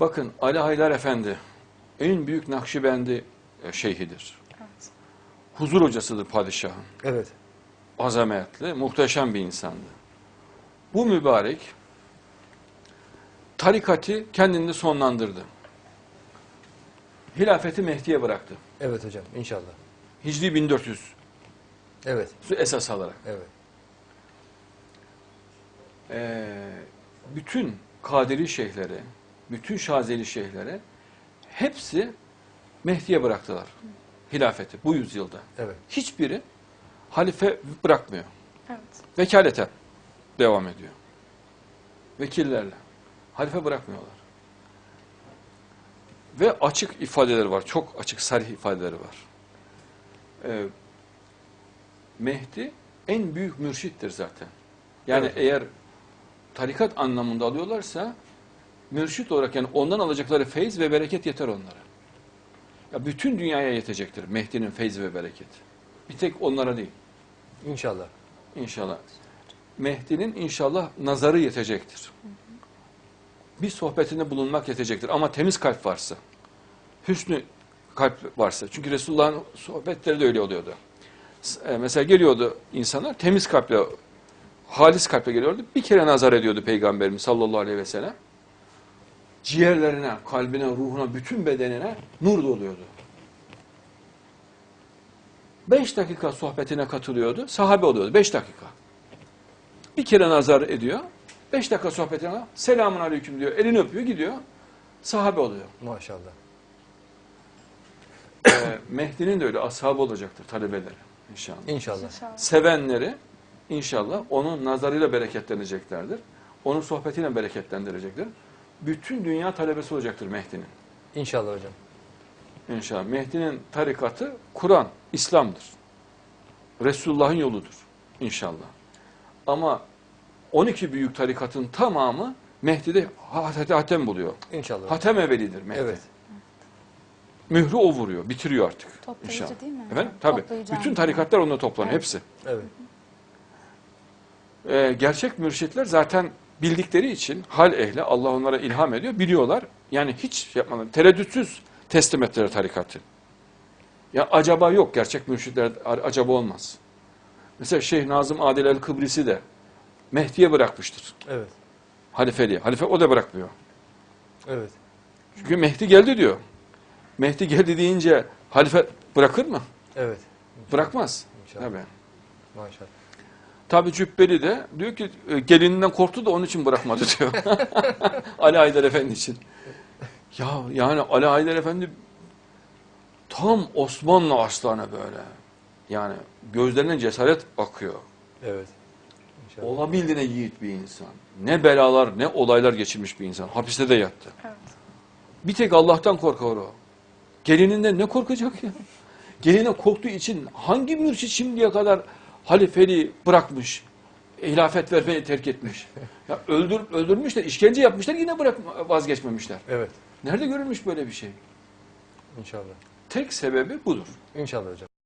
Bakın Ali Haydar Efendi en büyük Nakşibendi e, şeyhidir. Evet. Huzur hocasıdır padişahın. Evet. Azametli, muhteşem bir insandı. Bu mübarek tarikati kendini sonlandırdı. Hilafeti Mehdi'ye bıraktı. Evet hocam inşallah. Hicri 1400 Evet. esas alarak. Evet. Ee, bütün Kadiri şeyhleri, bütün Şazeli şeyhleri hepsi Mehdi'ye bıraktılar hilafeti bu yüzyılda. Evet. Hiçbiri halife bırakmıyor. Evet. Vekaleten devam ediyor. Vekillerle. Halife bırakmıyorlar. Ve açık ifadeleri var. Çok açık, sarih ifadeleri var. Ee, Mehdi en büyük mürşittir zaten. Yani Evet. eğer tarikat anlamında alıyorlarsa mürşit olarak yani ondan alacakları feyz ve bereket yeter onlara. Ya bütün dünyaya yetecektir Mehdi'nin feyz ve bereketi. Bir tek onlara değil. İnşallah. İnşallah. Mehdi'nin inşallah nazarı yetecektir. Bir sohbetinde bulunmak yetecektir. Ama temiz kalp varsa, hüsnü kalp varsa. Çünkü Resulullah'ın sohbetleri de öyle oluyordu. E, Mesela geliyordu insanlar temiz kalple, halis kalple geliyordu. Bir kere nazar ediyordu Peygamberimiz sallallahu aleyhi ve sellem. Ciğerlerine, kalbine, ruhuna, bütün bedenine nur doluyordu. Beş dakika sohbetine katılıyordu. Sahabe oluyordu. Beş dakika. Bir kere nazar ediyor. Beş dakika sohbetine selamun aleyküm diyor. Elini öpüyor gidiyor. Sahabe oluyor. Maşallah. Ee, Mehdi'nin de öyle ashabı olacaktır talebeleri inşallah. İnşallah. İnşallah. Sevenleri inşallah onun nazarıyla bereketleneceklerdir. Onun sohbetiyle bereketlendirecektir. Bütün dünya talebesi olacaktır Mehdi'nin. İnşallah hocam. İnşallah. Mehdi'nin tarikatı Kur'an, İslam'dır. Resulullah'ın yoludur inşallah. Ama 12 büyük tarikatın tamamı Mehdi'de hat- hatem buluyor. İnşallah. Hatem evvelidir Mehdi. Evet. Mührü o vuruyor, bitiriyor artık. Toplayıcı inşallah. değil mi? Efendim? Tabii. Toplayıcı Bütün tarikatlar onunla toplanıyor, Evet. hepsi. Evet. Ee, gerçek mürşitler zaten bildikleri için hal ehli, Allah onlara ilham ediyor, biliyorlar. Yani hiç yapmadan, tereddütsüz teslim ettiler tarikatı. Ya acaba yok, gerçek mürşitler acaba olmaz. Mesela Şeyh Nazım Adil el-Kıbrisi de Mehdi'ye bırakmıştır. Evet. Halifeliğe. Halife o da bırakmıyor. Evet. Çünkü Mehdi geldi diyor. Mehdi geldi deyince halife bırakır mı? Evet. Bırakmaz. İnşallah. Tabii. Maşallah. Tabi Cübbeli de diyor ki e, gelininden korktu da onun için bırakmadı diyor. Ali Haydar Efendi için. Ya yani Ali Haydar Efendi tam Osmanlı aslanı böyle. Yani gözlerinden cesaret akıyor. Evet. İnşallah. Olabildiğine yiğit bir insan. Ne belalar ne olaylar geçirmiş bir insan. Hapiste de yattı. Evet. Bir tek Allah'tan korkar o. Gelininden ne korkacak ya? Geline korktuğu için hangi mürşit şimdiye kadar halifeliği bırakmış, hilafet vermeyi terk etmiş? Ya öldür, öldürmüşler, işkence yapmışlar yine bırak vazgeçmemişler. Evet. Nerede görülmüş böyle bir şey? İnşallah. Tek sebebi budur. İnşallah hocam.